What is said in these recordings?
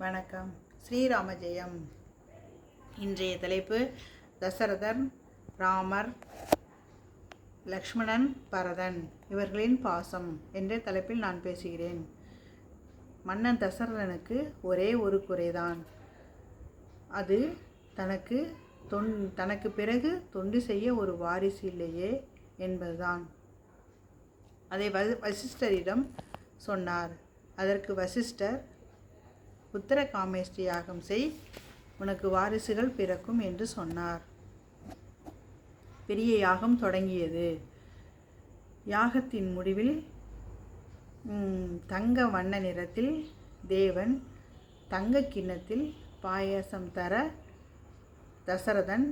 வணக்கம். ஸ்ரீராம ஜெயம் இன்றைய தலைப்பு தசரதன் ராமர் லக்ஷ்மணன் பரதன் இவர்களின் பாசம் என்ற தலைப்பில் நான் பேசுகிறேன். மன்னன் தசரதனுக்கு ஒரே ஒரு குறைதான். அது தனக்கு தொன் தனக்கு பிறகு தொண்டு செய்ய ஒரு வாரிசு இல்லையே என்பதுதான். அதை வ வசிஷ்டரிடம் சொன்னார். அதற்கு வசிஷ்டர் உத்தர காமேஷ்டி யாகம் செய் உனக்கு வாரிசுகள் பிறக்கும் என்று சொன்னார். பெரிய யாகம் தொடங்கியது. யாகத்தின் முடிவில் தங்க வண்ண நிறத்தில் தேவன் தங்க கிண்ணத்தில் பாயாசம் தர தசரதன்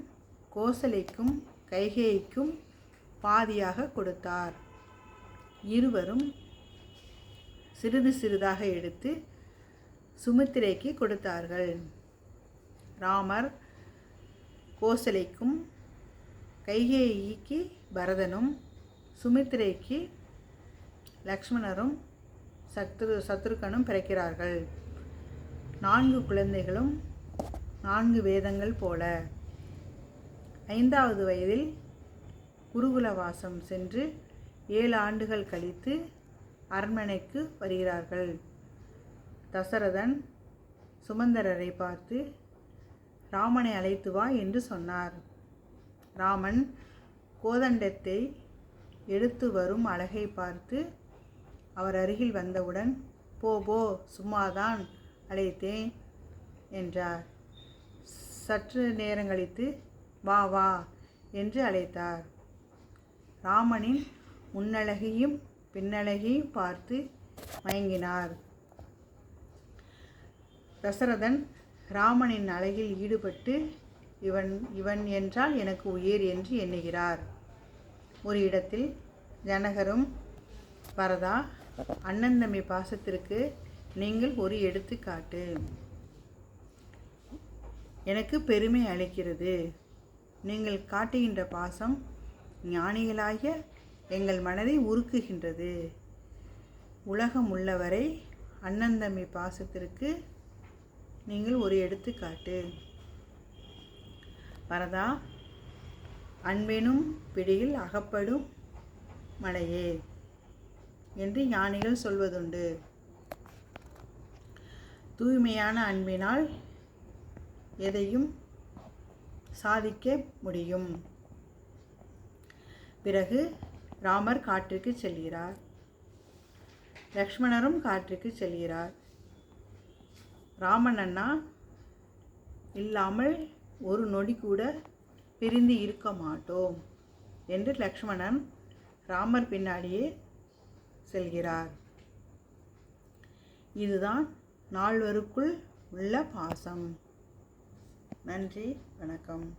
கோசலைக்கும் கைகேய்க்கும் பாதியாக கொடுத்தார். இருவரும் சிறிது சிறிதாக எடுத்து சுமித்திரைக்கு கொடுத்தார்கள். ராமர் கோசலைக்கும் கைகேயிக்கு பரதனும் சுமித்திரைக்கு லக்ஷ்மணரும் சத்ரு சத்ருகனும் பிறக்கிறார்கள். நான்கு குழந்தைகளும் நான்கு வேதங்கள் போல. ஐந்தாவது வயதில் குருகுலவாசம் சென்று ஏழு ஆண்டுகள் கழித்து அரண்மனைக்கு வருகிறார்கள். தசரதன் சுமந்தரரை பார்த்து ராமனை அழைத்து வா என்று சொன்னார். ராமன் கோதண்டத்தை எடுத்து வரும் அழகை பார்த்து அவர் அருகில் வந்தவுடன் போ போ சும்மாதான் அழைத்தேன் என்றார். சற்று நேரங்கழித்து வா வா என்று அழைத்தார். ராமனின் முன்னழகையும் பின்னழகையும் பார்த்து மயங்கினார். தசரதன் ராமனின் அழகில் ஈடுபட்டு இவன் இவன் என்றால் எனக்கு உயிர் என்று எண்ணுகிறார். ஒரு இடத்தில் ஜனகரும் பரதா அண்ணன் தம்பி பாசத்திற்கு நீங்கள் ஒரு எடுத்துக்காட்டு. எனக்கு பெருமை அளிக்கிறது. நீங்கள் காட்டுகின்ற பாசம் ஞானிகளாகிய எங்கள் மனதை உருக்குகின்றது. உலகம் உள்ளவரை அண்ணன் தம்பி பாசத்திற்கு நீங்கள் ஒரு எடுத்துக்காட்டு. வரதா அன்பெனும் பிடியில் அகப்படும் மலையே என்று ஞானிகள் சொல்வதுண்டு. தூய்மையான அன்பினால் எதையும் சாதிக்க முடியும். பிறகு ராமர் காற்றுக்கு செல்கிறார். லக்ஷ்மணரும் காற்றுக்கு செல்கிறார். ராமன் அண்ணா இல்லாமல் ஒரு நொடி கூட பிரிந்து இருக்க மாட்டோம் என்று லக்ஷ்மணன் ராமர் பின்னாடியே செல்கிறார். இதுதான் நால்வருக்குள் உள்ள பாசம். நன்றி வணக்கம்.